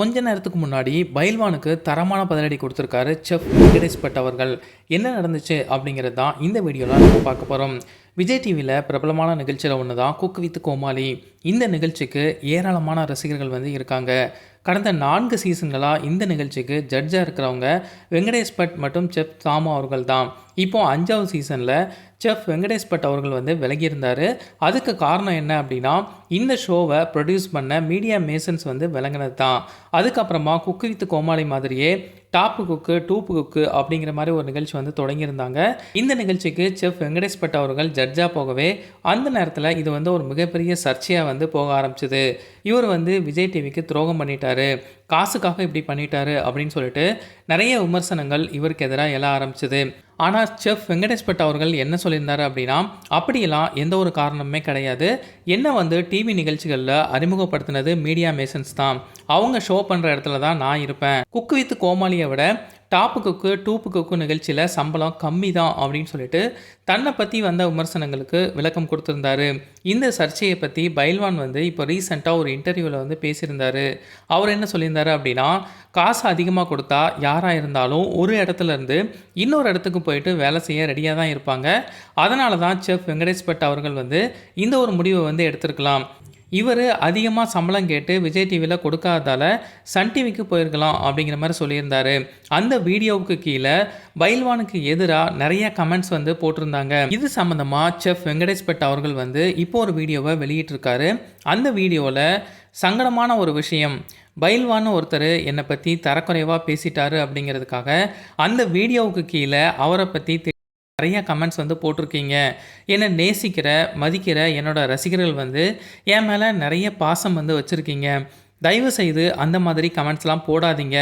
கொஞ்ச நேரத்துக்கு முன்னாடி பயில்வானுக்கு தரமான பதிலடி கொடுத்துருக்காரு செஃப் வெங்கடேஷ் பட் அவர்கள். என்ன நடந்துச்சு அப்படிங்கிறது தான் இந்த வீடியோவில் நம்ம பார்க்க போகிறோம் விஜய் டிவியில் பிரபலமான நிகழ்ச்சியில் ஒன்று தான் குக் வித் கோமாளி. இந்த நிகழ்ச்சிக்கு ஏராளமான ரசிகர்கள் வந்து இருக்காங்க. கடந்த நான்கு சீசன்களாக இந்த நிகழ்ச்சிக்கு ஜட்ஜாக இருக்கிறவங்க வெங்கடேஷ் பட் மற்றும் செஃப் தாமு அவர்கள் தான் இப்போ அஞ்சாவது சீசனில் செஃப் வெங்கடேஷ் பட் அவர்கள் வந்து விலகியிருந்தார். அதுக்கு காரணம் என்ன அப்படின்னா இந்த ஷோவை ப்ரொடியூஸ் பண்ண மீடியா மேசன்ஸ் வந்து விளங்கினது தான் அதுக்கப்புறமா குக்கு வித் கோமாளி மாதிரியே டாப்பு குக்கு டூப்பு குக்கு அப்படிங்கிற மாதிரி ஒரு நிகழ்ச்சி வந்து தொடங்கியிருந்தாங்க. இந்த நிகழ்ச்சிக்கு செஃப் வெங்கடேஷ் பட் அவர்கள் ஜட்ஜாக போகவே அந்த நேரத்தில் இது வந்து ஒரு மிகப்பெரிய சர்ச்சையாக வந்து போக ஆரம்பிச்சது. இவர் வந்து விஜய் டிவிக்கு துரோகம் பண்ணிட்டாரு. காசுக்காக இப்படி பண்ணிட்டாரு அப்படின்னு சொல்லிட்டு நிறைய விமர்சனங்கள் இவருக்கு எதிராக எழ ஆரம்பிச்சது. ஆனால் செஃப் வெங்கடேஷ் பட் அவர்கள் என்ன சொல்லியிருந்தார் அப்படின்னா அப்படியெல்லாம் எந்த ஒரு காரணமுமே கிடையாது. என்ன வந்து டிவி நிகழ்ச்சிகளில் அறிமுகப்படுத்தினது மீடியா மேசன்ஸ் தான். அவங்க ஷோ பண்ணுற இடத்துல தான் நான் இருப்பேன். குக்கு வித் கோமாளியை விட டாப்பு குக்கு டூப்பு குக்கு நிகழ்ச்சியில் சம்பளம் கம்மி தான் அப்படின்னு சொல்லிட்டு தன்னை பற்றி வந்த விமர்சனங்களுக்கு விளக்கம் கொடுத்துருந்தாரு. இந்த சர்ச்சையை பற்றி பைல்வான் வந்து இப்போ ரீசெண்டாக ஒரு இன்டர்வியூவில் வந்து பேசியிருந்தாரு. அவர் என்ன சொல்லியிருந்தாரு அப்படின்னா காசு அதிகமாக கொடுத்தா யாராக இருந்தாலும் ஒரு இடத்துல இருந்து இன்னொரு இடத்துக்கு போயிட்டு வேலை செய்ய ரெடியாக தான் இருப்பாங்க. அதனால தான் செஃப் வெங்கடேஷ் பட் அவர்கள் வந்து இந்த ஒரு முடிவை வந்து எடுத்திருக்கலாம். இவர் அதிகமாக சம்பளம் கேட்டு விஜய் டிவியில் கொடுக்காததால் சன் டிவிக்கு போயிருக்கலாம் அப்படிங்கிற மாதிரி சொல்லியிருந்தாரு. அந்த வீடியோவுக்கு கீழே பைல்வானுக்கு எதிராக நிறைய கமெண்ட்ஸ் வந்து போட்டிருந்தாங்க. இது சம்மந்தமாக செஃப் வெங்கடேஷ் பட் அவர்கள் வந்து இப்போ ஒரு வீடியோவை வெளியிட்டிருக்காரு. அந்த வீடியோவில் சங்கடமான ஒரு விஷயம். பைல்வான்னு ஒருத்தர் என்னை பற்றி தரக்குறைவாக பேசிட்டாரு அப்படிங்கிறதுக்காக அந்த வீடியோவுக்கு கீழே அவரை பற்றி நிறைய கமெண்ட்ஸ் வந்து போட்டிருக்கீங்க. என்னை நேசிக்கிற மதிக்கிற என்னோட ரசிகர்கள் வந்து என் மேலே நிறைய பாசம் வந்து வச்சுருக்கீங்க. தயவு செய்து அந்த மாதிரி கமெண்ட்ஸ்லாம் போடாதீங்க.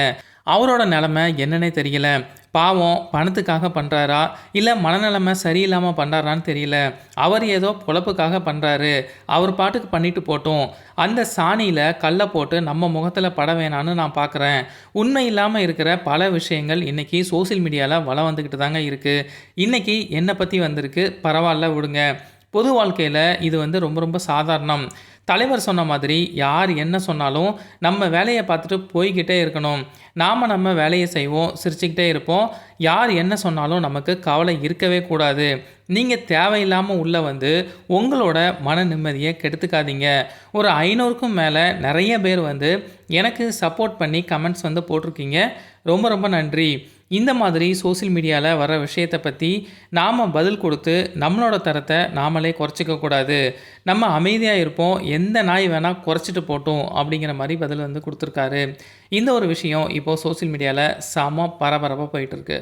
அவரோட நிலமை என்னன்னே தெரியல. பாவம் பணத்துக்காக பண்ணுறாரா இல்லை மனநிலைமை சரியில்லாமல் பண்ணுறாரான்னு தெரியல. அவர் ஏதோ பொழப்புக்காக பண்ணுறாரு அவர் பாட்டுக்கு பண்ணிட்டு போட்டோம். அந்த சாணியில் கல்லை போட்டு நம்ம முகத்தில் பட வேணான்னு நான் பார்க்குறேன் உண்மை இல்லாமல் இருக்கிற பல விஷயங்கள் இன்றைக்கி சோசியல் மீடியாவில் வளம் வந்துக்கிட்டு தாங்க இருக்குது இன்றைக்கி என்னை பற்றி வந்திருக்கு. பரவாயில்ல விடுங்க. பொது வாழ்க்கையில் இது வந்து ரொம்ப ரொம்ப சாதாரணம். தலைவர் சொன்ன மாதிரி யார் என்ன சொன்னாலும் நம்ம வேலையை பார்த்துட்டு போய்கிட்டே இருக்கணும். நாம் நம்ம வேலையை செய்வோம் சிரிச்சுக்கிட்டே இருப்போம். யார் என்ன சொன்னாலும் நமக்கு கவலை இருக்கவே கூடாது. நீங்கள் தேவையில்லாமல் உள்ளே வந்து உங்களோட மன நிம்மதியை கெடுத்துக்காதீங்க. ஒரு ஐநூறுக்கும் மேலே நிறைய பேர் வந்து எனக்கு சப்போர்ட் பண்ணி கமெண்ட்ஸ் வந்து போட்டிருக்கீங்க. ரொம்ப ரொம்ப நன்றி. இந்த மாதிரி சோசியல் மீடியாவில் வர விஷயத்தை பற்றி நாம் பதில் கொடுத்து நம்மளோட தரத்தை நாமளே குறைச்சிக்க கூடாது. நம்ம அமைதியாக இருப்போம். எந்த நாய் வேணால் குறைச்சிட்டு போட்டோம் அப்படிங்கிற மாதிரி பதில் வந்து கொடுத்துருக்காரு. இந்த ஒரு விஷயம் இப்போது சோசியல் மீடியாவில் செம பரபரப்பாக போயிட்டுருக்கு